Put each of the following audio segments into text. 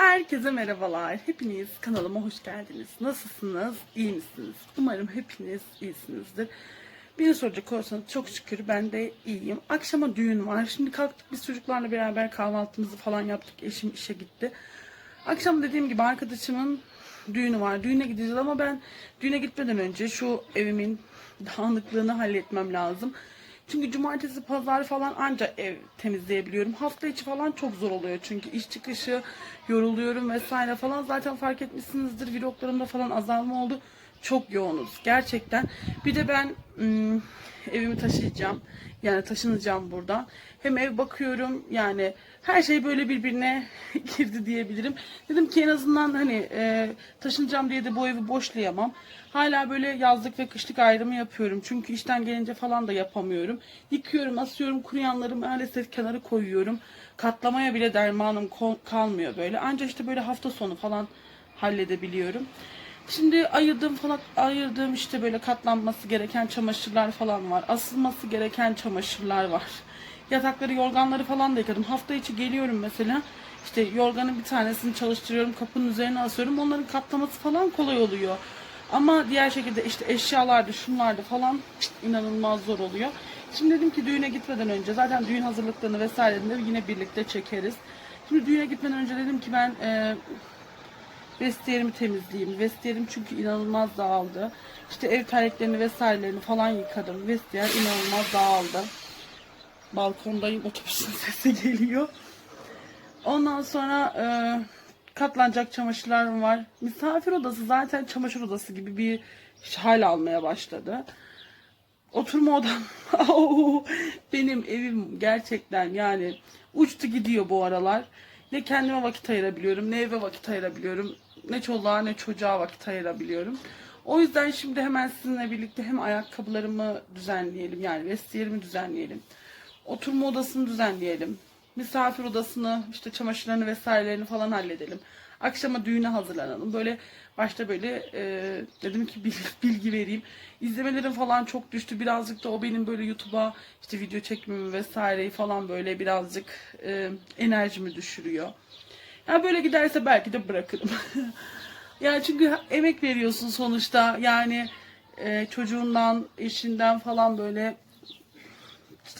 Herkese merhabalar. Hepiniz kanalıma hoş geldiniz. Nasılsınız? İyi misiniz? Umarım hepiniz iyisinizdir. Beni soracak olursanız çok şükür ben de iyiyim. Akşama düğün var. Şimdi kalktık biz çocuklarla beraber kahvaltımızı falan yaptık. Eşim işe gitti. Akşam dediğim gibi arkadaşımın düğünü var. Düğüne gideceğiz ama ben düğüne gitmeden önce şu evimin dağınıklığını halletmem lazım. Çünkü cumartesi pazar falan anca ev temizleyebiliyorum. Hafta içi falan çok zor oluyor çünkü iş çıkışı yoruluyorum vesaire falan. Zaten fark etmişsinizdir vloglarımda falan azalma oldu. Çok yoğunuz gerçekten. Bir de ben ım, evimi taşıyacağım. Yani taşınacağım buradan. Hem ev bakıyorum yani her şey böyle birbirine girdi diyebilirim. Dedim ki en azından hani e, taşınacağım diye de bu evi boşlayamam. Hala böyle yazlık ve kışlık ayrımı yapıyorum. Çünkü işten gelince falan da yapamıyorum. Yıkıyorum, asıyorum, kuruyanları maalesef kenara koyuyorum. Katlamaya bile dermanım kalmıyor böyle. Ancak işte böyle hafta sonu falan halledebiliyorum. Şimdi ayırdığım falan ayırdığım işte böyle katlanması gereken çamaşırlar falan var. Asılması gereken çamaşırlar var. Yatakları, yorganları falan da yıkadım. Hafta içi geliyorum mesela. İşte yorganın bir tanesini çalıştırıyorum, kapının üzerine asıyorum. Onların katlaması falan kolay oluyor. Ama diğer şekilde işte eşyalarda, şunlarda falan inanılmaz zor oluyor. Şimdi dedim ki düğüne gitmeden önce zaten düğün hazırlıklarını vesairelerini de yine birlikte çekeriz. Şimdi düğüne gitmeden önce dedim ki ben e, Vestiyerimi temizleyeyim. Vestiyerim çünkü inanılmaz dağıldı. İşte ev terliklerini vesairelerini falan yıkadım. Vestiyer inanılmaz dağıldı. Balkondayım otobüsün sesi geliyor. Ondan sonra e, katlanacak çamaşırlarım var. Misafir odası zaten çamaşır odası gibi bir hal almaya başladı. Oturma odam. Benim evim gerçekten yani uçtu gidiyor bu aralar. Ne kendime vakit ayırabiliyorum, ne eve vakit ayırabiliyorum, ne çoluğa ne çocuğa vakit ayırabiliyorum. O yüzden şimdi hemen sizinle birlikte hem ayakkabılarımı düzenleyelim yani vestiyerimi düzenleyelim. Oturma odasını düzenleyelim. Misafir odasını, işte çamaşırlarını vesairelerini falan halledelim. Akşama düğüne hazırlanalım. Böyle başta böyle e, dedim ki bil- bilgi vereyim. İzlemelerim falan çok düştü. Birazcık da o benim böyle YouTube'a işte video çekmemi vesaireyi falan böyle birazcık e, enerjimi düşürüyor. Ya böyle giderse belki de bırakırım. yani çünkü emek veriyorsun sonuçta. Yani e, çocuğundan, eşinden falan böyle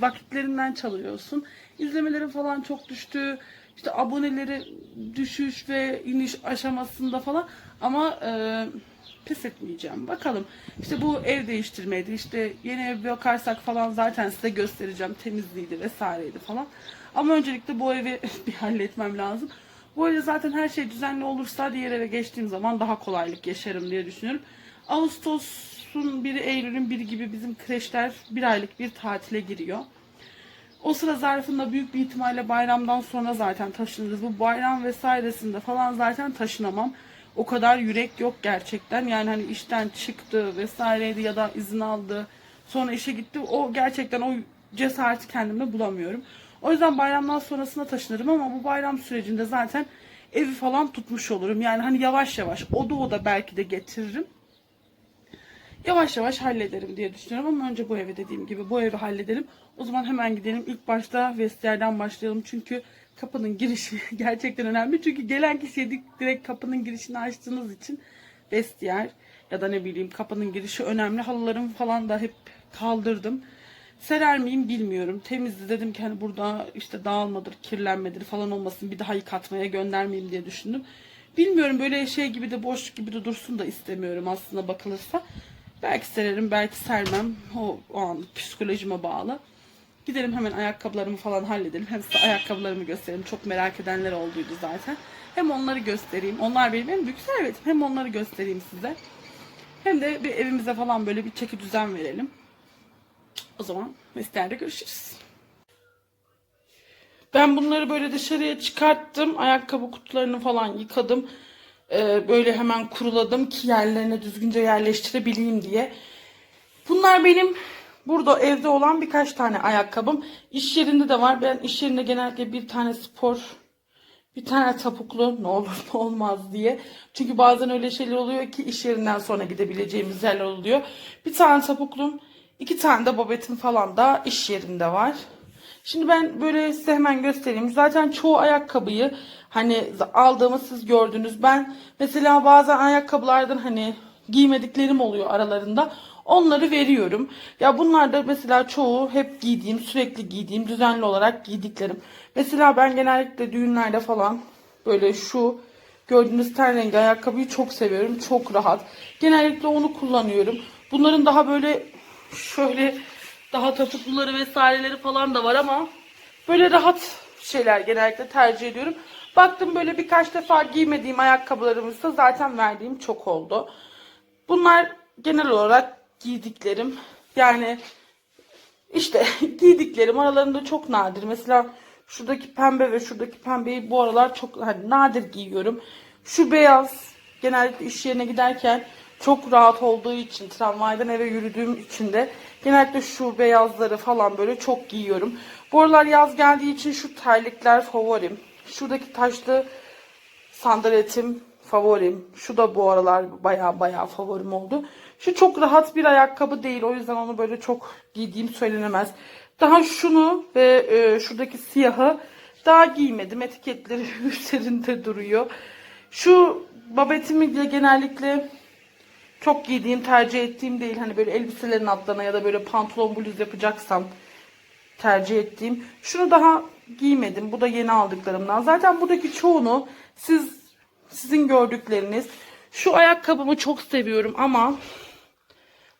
vakitlerinden çalıyorsun. İzlemelerin falan çok düştü. İşte aboneleri düşüş ve iniş aşamasında falan ama e, pes etmeyeceğim. Bakalım. İşte bu ev değiştirmeydi. İşte yeni ev bakarsak falan zaten size göstereceğim. Temizliğiydi vesaireydi falan. Ama öncelikle bu evi bir halletmem lazım. Bu evde zaten her şey düzenli olursa diğer eve geçtiğim zaman daha kolaylık yaşarım diye düşünüyorum. Ağustos'un biri, Eylül'ün biri gibi bizim kreşler bir aylık bir tatile giriyor. O sıra zarfında büyük bir ihtimalle bayramdan sonra zaten taşınırız. Bu bayram vesairesinde falan zaten taşınamam. O kadar yürek yok gerçekten. Yani hani işten çıktı vesaireydi ya da izin aldı. Sonra işe gitti. O gerçekten o cesareti kendimde bulamıyorum. O yüzden bayramdan sonrasına taşınırım ama bu bayram sürecinde zaten evi falan tutmuş olurum. Yani hani yavaş yavaş o da o da belki de getiririm yavaş yavaş hallederim diye düşünüyorum ama önce bu evi dediğim gibi bu evi halledelim. O zaman hemen gidelim. İlk başta vestiyerden başlayalım çünkü kapının girişi gerçekten önemli. Çünkü gelen kişiye di- direkt kapının girişini açtığınız için vestiyer ya da ne bileyim kapının girişi önemli. Halılarımı falan da hep kaldırdım. Serer miyim bilmiyorum. Temizdi dedim ki hani burada işte dağılmadır, kirlenmedir falan olmasın bir daha yıkatmaya göndermeyeyim diye düşündüm. Bilmiyorum böyle şey gibi de boş gibi de dursun da istemiyorum aslında bakılırsa. Belki sererim, belki sermem. O, o an psikolojime bağlı. Gidelim hemen ayakkabılarımı falan halledelim. Hem size ayakkabılarımı göstereyim. Çok merak edenler olduydu zaten. Hem onları göstereyim. Onlar benim en büyük servetim. Hem onları göstereyim size. Hem de bir evimize falan böyle bir çeki düzen verelim. O zaman mesleğinde görüşürüz. Ben bunları böyle dışarıya çıkarttım. Ayakkabı kutularını falan yıkadım. Ee, böyle hemen kuruladım ki yerlerine düzgünce yerleştirebileyim diye. Bunlar benim burada evde olan birkaç tane ayakkabım. İş yerinde de var. Ben iş yerinde genellikle bir tane spor, bir tane topuklu ne olur ne olmaz diye. Çünkü bazen öyle şeyler oluyor ki iş yerinden sonra gidebileceğimiz yerler oluyor. Bir tane topuklum, iki tane de babetim falan da iş yerinde var. Şimdi ben böyle size hemen göstereyim. Zaten çoğu ayakkabıyı hani aldığımı siz gördünüz. Ben mesela bazen ayakkabılardan hani giymediklerim oluyor aralarında. Onları veriyorum. Ya bunlar da mesela çoğu hep giydiğim, sürekli giydiğim, düzenli olarak giydiklerim. Mesela ben genellikle düğünlerde falan böyle şu gördüğünüz ten rengi ayakkabıyı çok seviyorum. Çok rahat. Genellikle onu kullanıyorum. Bunların daha böyle şöyle daha topukluları vesaireleri falan da var ama böyle rahat şeyler genellikle tercih ediyorum. Baktım böyle birkaç defa giymediğim ayakkabılarımızda zaten verdiğim çok oldu. Bunlar genel olarak giydiklerim. Yani işte giydiklerim aralarında çok nadir. Mesela şuradaki pembe ve şuradaki pembeyi bu aralar çok hani nadir giyiyorum. Şu beyaz genellikle iş yerine giderken çok rahat olduğu için tramvaydan eve yürüdüğüm için de genellikle şu beyazları falan böyle çok giyiyorum. Bu aralar yaz geldiği için şu terlikler favorim. Şuradaki taşlı sandaletim favorim. Şu da bu aralar baya baya favorim oldu. Şu çok rahat bir ayakkabı değil. O yüzden onu böyle çok giydiğim söylenemez. Daha şunu ve e, şuradaki siyahı daha giymedim. Etiketleri üzerinde duruyor. Şu babetimi de genellikle çok giydiğim, tercih ettiğim değil. Hani böyle elbiselerin altlarına ya da böyle pantolon bluz yapacaksam tercih ettiğim. Şunu daha giymedim. Bu da yeni aldıklarımdan. Zaten buradaki çoğunu siz sizin gördükleriniz. Şu ayakkabımı çok seviyorum ama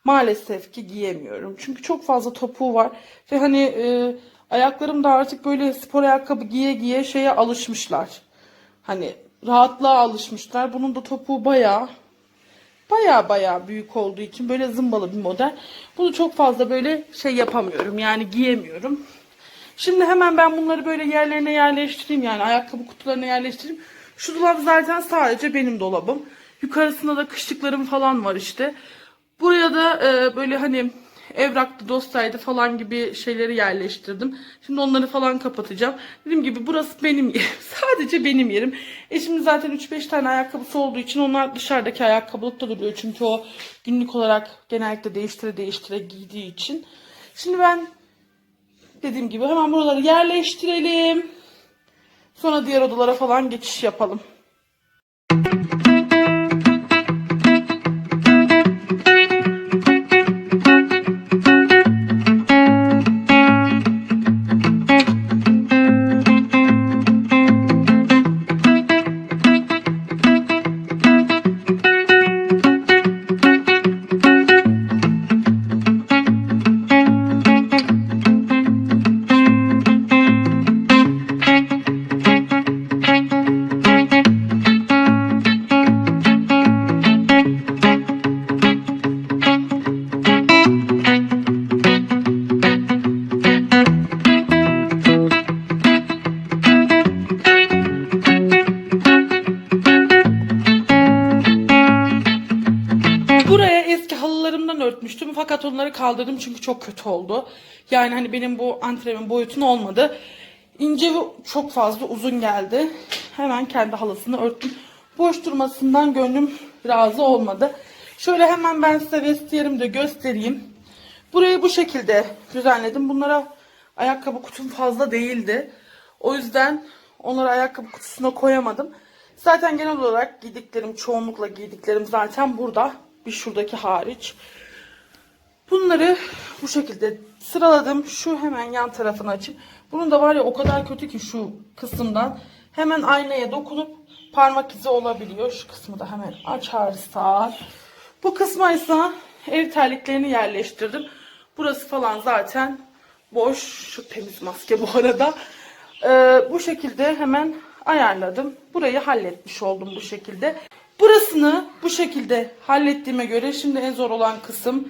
maalesef ki giyemiyorum. Çünkü çok fazla topuğu var ve hani e, ayaklarım da artık böyle spor ayakkabı giye giye şeye alışmışlar. Hani rahatlığa alışmışlar. Bunun da topuğu bayağı baya baya büyük olduğu için böyle zımbalı bir model. Bunu çok fazla böyle şey yapamıyorum. Yani giyemiyorum. Şimdi hemen ben bunları böyle yerlerine yerleştireyim. Yani ayakkabı kutularına yerleştireyim. Şu dolap zaten sadece benim dolabım. Yukarısında da kışlıklarım falan var işte. Buraya da e, böyle hani evraktı, dostaydı falan gibi şeyleri yerleştirdim. Şimdi onları falan kapatacağım. Dediğim gibi burası benim yerim. Sadece benim yerim. Eşimin zaten 3-5 tane ayakkabısı olduğu için onlar dışarıdaki ayakkabılıkta duruyor. Çünkü o günlük olarak genellikle değiştire değiştire giydiği için. Şimdi ben dediğim gibi hemen buraları yerleştirelim. Sonra diğer odalara falan geçiş yapalım. Kaldırdım çünkü çok kötü oldu. Yani hani benim bu antremin boyutun olmadı. İnce ve çok fazla uzun geldi. Hemen kendi halısını örttüm. Boş durmasından gönlüm razı olmadı. Şöyle hemen ben size vestiyerimi de göstereyim. Burayı bu şekilde düzenledim. Bunlara ayakkabı kutum fazla değildi. O yüzden onları ayakkabı kutusuna koyamadım. Zaten genel olarak giydiklerim, çoğunlukla giydiklerim zaten burada. Bir şuradaki hariç. Bunları bu şekilde sıraladım. Şu hemen yan tarafını açayım. Bunun da var ya o kadar kötü ki şu kısımdan. Hemen aynaya dokunup parmak izi olabiliyor. Şu kısmı da hemen açarsak. Bu kısma ise ev terliklerini yerleştirdim. Burası falan zaten boş. Şu temiz maske bu arada. Ee, bu şekilde hemen ayarladım. Burayı halletmiş oldum bu şekilde. Burasını bu şekilde hallettiğime göre şimdi en zor olan kısım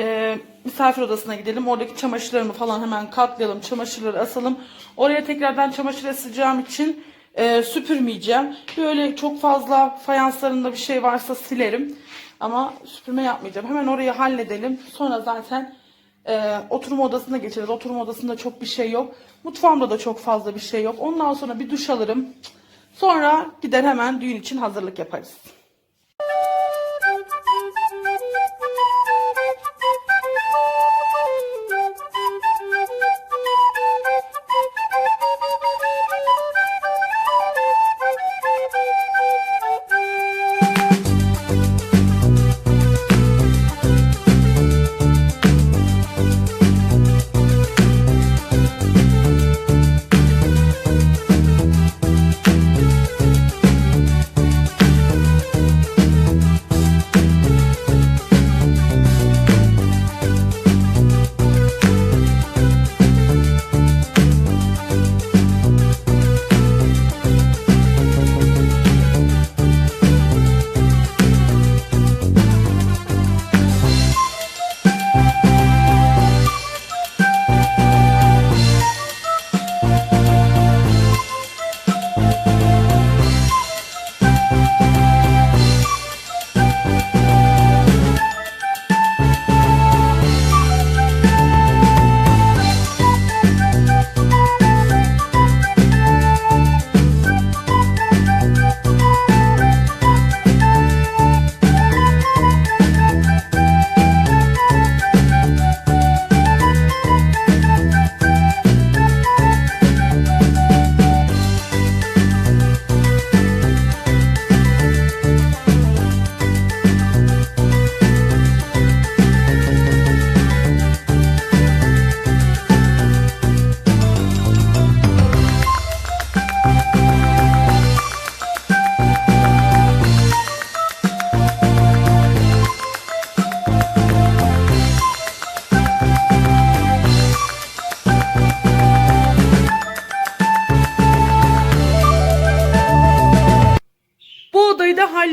e, misafir odasına gidelim. Oradaki çamaşırlarımı falan hemen katlayalım. Çamaşırları asalım. Oraya tekrardan çamaşır asacağım için e, süpürmeyeceğim. Böyle çok fazla fayanslarında bir şey varsa silerim. Ama süpürme yapmayacağım. Hemen orayı halledelim. Sonra zaten e, oturma odasına geçeriz. Oturma odasında çok bir şey yok. Mutfağımda da çok fazla bir şey yok. Ondan sonra bir duş alırım. Sonra gider hemen düğün için hazırlık yaparız.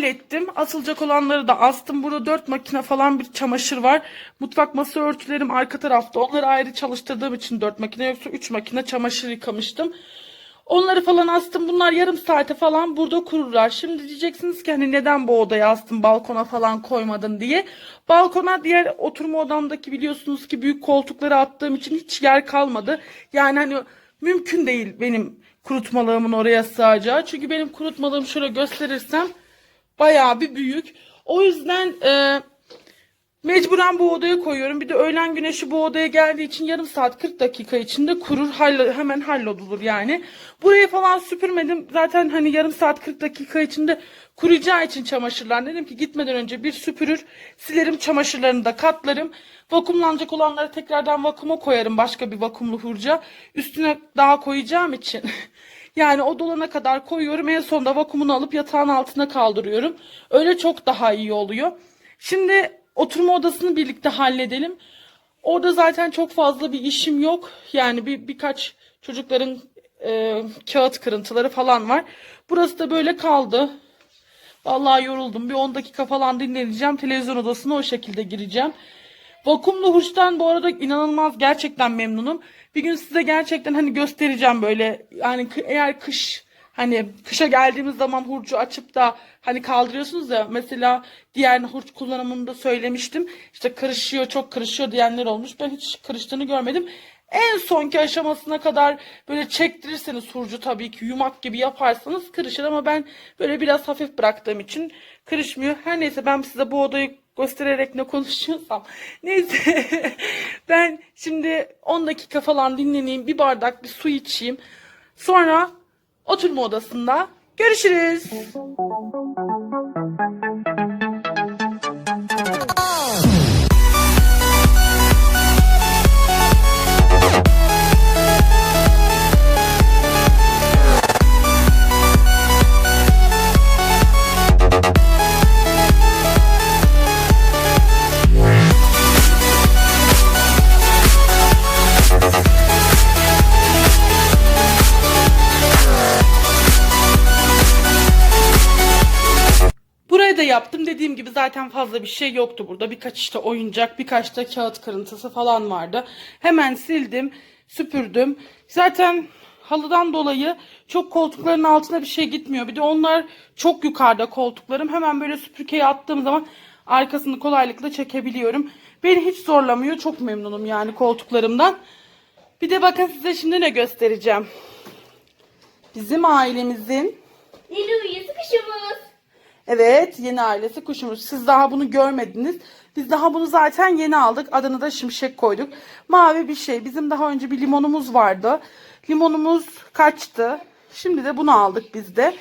Hallettim. Asılacak olanları da astım. Burada dört makine falan bir çamaşır var. Mutfak masa örtülerim arka tarafta. Onları ayrı çalıştırdığım için dört makine yoksa üç makine çamaşır yıkamıştım. Onları falan astım. Bunlar yarım saate falan burada kururlar. Şimdi diyeceksiniz ki hani neden bu odaya astın balkona falan koymadın diye. Balkona diğer oturma odamdaki biliyorsunuz ki büyük koltukları attığım için hiç yer kalmadı. Yani hani mümkün değil benim kurutmalığımın oraya sığacağı. Çünkü benim kurutmalığım şöyle gösterirsem bayağı bir büyük. O yüzden e, Mecburen bu odaya koyuyorum. Bir de öğlen güneşi bu odaya geldiği için yarım saat 40 dakika içinde kurur. halle- hemen hallolur yani. Burayı falan süpürmedim. Zaten hani yarım saat 40 dakika içinde kuruyacağı için çamaşırlar. Dedim ki gitmeden önce bir süpürür. Silerim çamaşırlarını da katlarım. Vakumlanacak olanları tekrardan vakuma koyarım. Başka bir vakumlu hurca. Üstüne daha koyacağım için. Yani o dolana kadar koyuyorum. En sonunda vakumunu alıp yatağın altına kaldırıyorum. Öyle çok daha iyi oluyor. Şimdi oturma odasını birlikte halledelim. Orada zaten çok fazla bir işim yok. Yani bir birkaç çocukların e, kağıt kırıntıları falan var. Burası da böyle kaldı. Vallahi yoruldum. Bir 10 dakika falan dinleneceğim. Televizyon odasına o şekilde gireceğim. Vakumlu hurçtan bu arada inanılmaz gerçekten memnunum. Bir gün size gerçekten hani göstereceğim böyle yani eğer kış hani kışa geldiğimiz zaman hurcu açıp da hani kaldırıyorsunuz ya mesela diğer hurç kullanımında söylemiştim. İşte kırışıyor çok kırışıyor diyenler olmuş. Ben hiç kırıştığını görmedim. En sonki aşamasına kadar böyle çektirirseniz hurcu tabii ki yumak gibi yaparsanız kırışır ama ben böyle biraz hafif bıraktığım için kırışmıyor. Her neyse ben size bu odayı göstererek ne konuşuyorsam. Neyse ben şimdi 10 dakika falan dinleneyim bir bardak bir su içeyim. Sonra oturma odasında görüşürüz. Da yaptım. Dediğim gibi zaten fazla bir şey yoktu burada. Birkaç işte oyuncak, birkaç da kağıt kırıntısı falan vardı. Hemen sildim, süpürdüm. Zaten halıdan dolayı çok koltukların altına bir şey gitmiyor. Bir de onlar çok yukarıda koltuklarım. Hemen böyle süpürgeye attığım zaman arkasını kolaylıkla çekebiliyorum. Beni hiç zorlamıyor. Çok memnunum yani koltuklarımdan. Bir de bakın size şimdi ne göstereceğim. Bizim ailemizin uyusu kuşumuz. Evet, yeni ailesi kuşumuz. Siz daha bunu görmediniz. Biz daha bunu zaten yeni aldık. Adını da şimşek koyduk. Mavi bir şey. Bizim daha önce bir limonumuz vardı. Limonumuz kaçtı. Şimdi de bunu aldık biz de.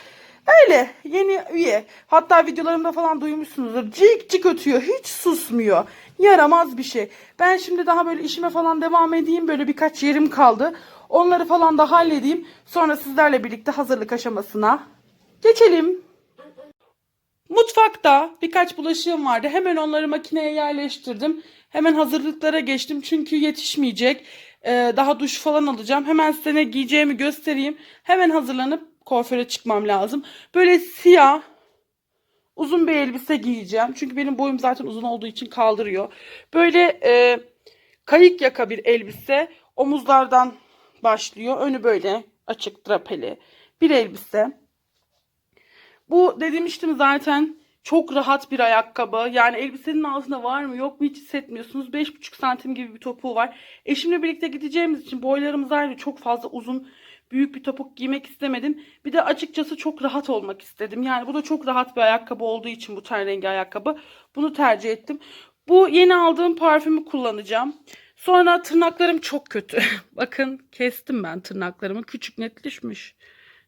Öyle yeni üye. Hatta videolarımda falan duymuşsunuzdur. Cik cik ötüyor. Hiç susmuyor. Yaramaz bir şey. Ben şimdi daha böyle işime falan devam edeyim. Böyle birkaç yerim kaldı. Onları falan da halledeyim. Sonra sizlerle birlikte hazırlık aşamasına geçelim. Mutfakta birkaç bulaşığım vardı. Hemen onları makineye yerleştirdim. Hemen hazırlıklara geçtim çünkü yetişmeyecek. Ee, daha duş falan alacağım. Hemen size ne giyeceğimi göstereyim. Hemen hazırlanıp kuaföre çıkmam lazım. Böyle siyah uzun bir elbise giyeceğim. Çünkü benim boyum zaten uzun olduğu için kaldırıyor. Böyle e, kayık yaka bir elbise. Omuzlardan başlıyor. Önü böyle açık drapeli bir elbise. Bu demiştim zaten çok rahat bir ayakkabı. Yani elbisenin altında var mı yok mu hiç hissetmiyorsunuz. 5,5 santim gibi bir topuğu var. Eşimle birlikte gideceğimiz için boylarımız ayrı çok fazla uzun büyük bir topuk giymek istemedim. Bir de açıkçası çok rahat olmak istedim. Yani bu da çok rahat bir ayakkabı olduğu için bu ten rengi ayakkabı. Bunu tercih ettim. Bu yeni aldığım parfümü kullanacağım. Sonra tırnaklarım çok kötü. Bakın kestim ben tırnaklarımı. Küçük netleşmiş.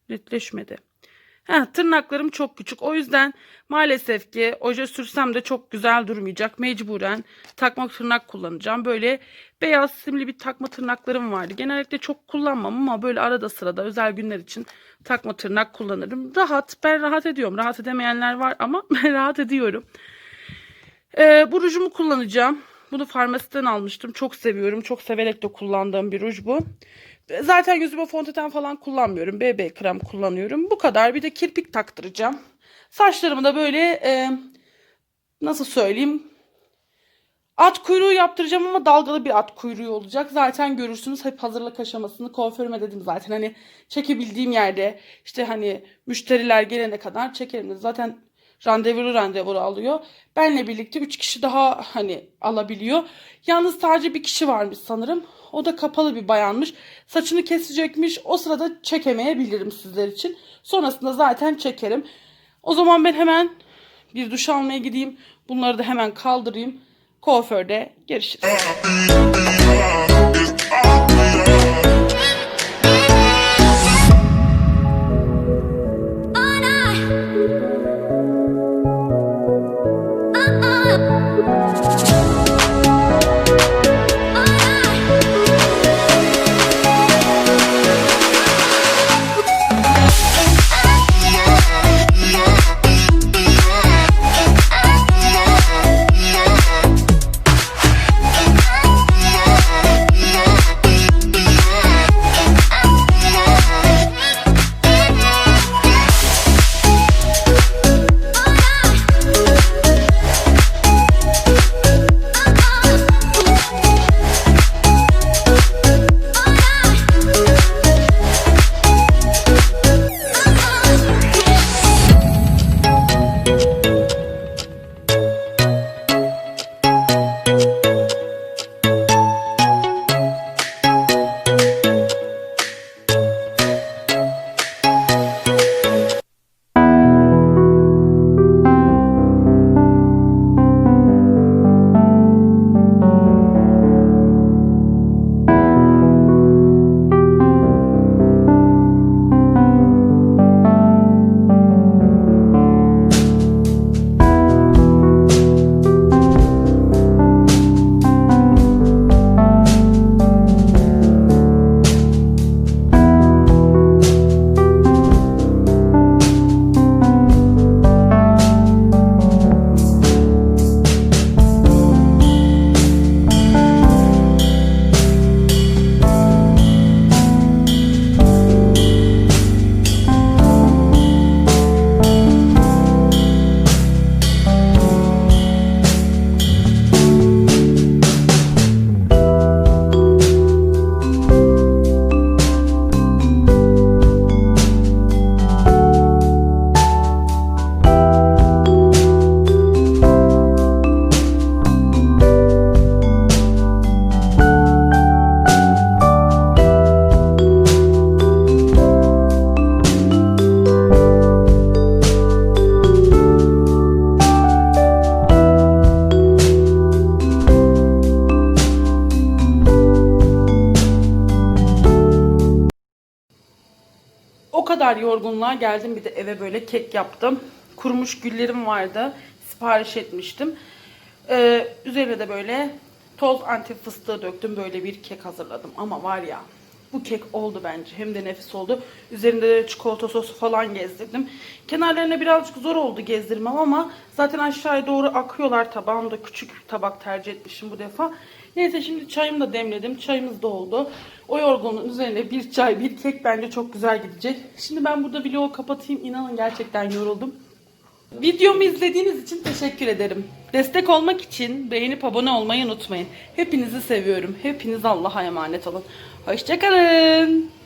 Netleşmedi. Heh, tırnaklarım çok küçük. O yüzden maalesef ki oje sürsem de çok güzel durmayacak. Mecburen takma tırnak kullanacağım. Böyle beyaz simli bir takma tırnaklarım vardı. Genellikle çok kullanmam ama böyle arada sırada özel günler için takma tırnak kullanırım. Rahat. Ben rahat ediyorum. Rahat edemeyenler var ama ben rahat ediyorum. Ee, bu rujumu kullanacağım. Bunu farmasiden almıştım. Çok seviyorum. Çok severek de kullandığım bir ruj bu. Zaten yüzüme fondöten falan kullanmıyorum. BB krem kullanıyorum. Bu kadar. Bir de kirpik taktıracağım. Saçlarımı da böyle e, nasıl söyleyeyim At kuyruğu yaptıracağım ama dalgalı bir at kuyruğu olacak. Zaten görürsünüz hep hazırlık aşamasını kuaförüme dedim zaten hani çekebildiğim yerde işte hani müşteriler gelene kadar çekerim. Zaten randevulu randevulu alıyor. Benle birlikte 3 kişi daha hani alabiliyor. Yalnız sadece bir kişi varmış sanırım. O da kapalı bir bayanmış. Saçını kesecekmiş. O sırada çekemeyebilirim sizler için. Sonrasında zaten çekerim. O zaman ben hemen bir duş almaya gideyim. Bunları da hemen kaldırayım. Kuaförde görüşürüz. yorgunluğa geldim bir de eve böyle kek yaptım. Kurumuş güllerim vardı. Sipariş etmiştim. Ee, üzerine de böyle toz antif fıstığı döktüm. Böyle bir kek hazırladım. Ama var ya bu kek oldu bence. Hem de nefis oldu. Üzerinde de çikolata sosu falan gezdirdim. Kenarlarına birazcık zor oldu gezdirmem ama zaten aşağıya doğru akıyorlar tabağımda. Küçük tabak tercih etmişim bu defa. Neyse şimdi çayımı da demledim. Çayımız da oldu. O yorgunluğun üzerine bir çay, bir kek bence çok güzel gidecek. Şimdi ben burada vlogu kapatayım. İnanın gerçekten yoruldum. Videomu izlediğiniz için teşekkür ederim. Destek olmak için beğenip abone olmayı unutmayın. Hepinizi seviyorum. Hepiniz Allah'a emanet olun. Hoşçakalın.